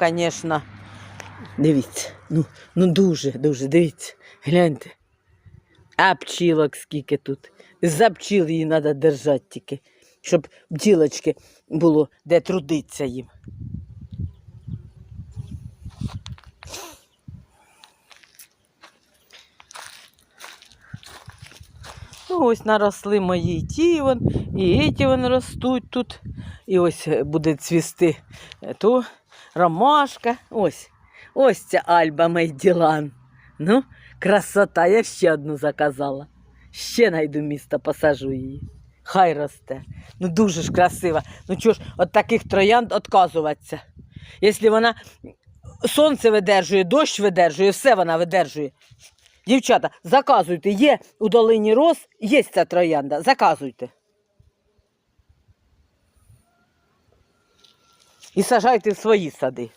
звісно, дивіться, ну, ну дуже, дуже, дивіться, гляньте. А пчілок скільки тут. За пчіл її треба держати тільки, щоб бджілочки було де трудиться їм. Ну, ось наросли мої ті вон, і ті вон ростуть тут. І ось е, буде цвісти е, то ромашка. Ось. Ось ця Альба Мейділан. Ну, красота, я ще одну заказала. Ще найду місто, посажу її. Хай росте. Ну дуже ж красива. Ну чого ж, от таких троянд відказуватися. Якщо вона сонце видержує, дощ видержує, все вона видержує. Дівчата, заказуйте, є у долині роз, є ця троянда. Заказуйте. І сажайте в свої сади.